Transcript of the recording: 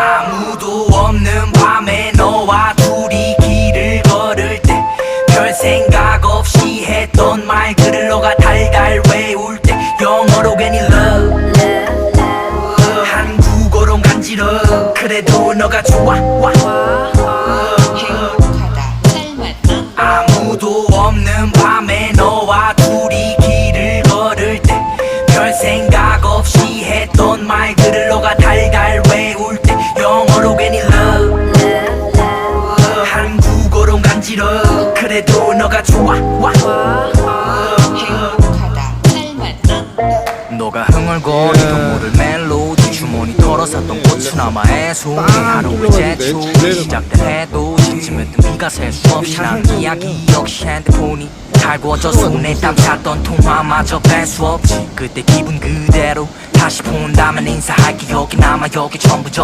아무도 없는 밤에 너와 둘이 길을 걸을 때 별 생각 없이 했던 말들을 너가 달달 외울 때 영어로 괜히 love 한국어로 간지러. 그래도 너가 좋아 와. 아무도 없는 밤에 너와 둘이 길을 걸을 때 별 생각 없이 했던 말들을 간지러 그래도 너가 좋아. 와. 행복하다. 닮았다 너가 흥얼거리던 모를 멜로디 주머니 털어쌌던 고추나마의 소리 하루의 제출 시작된 해도 심심했던 비가 셀 수 없이 난 이야기 역시 핸드폰이 달궈져 손에 땀 찼던 통화마저 뺄수 없지. 그때 기분 그대로 다시 본다면 인사할 기억이 남아 여기 전부 적지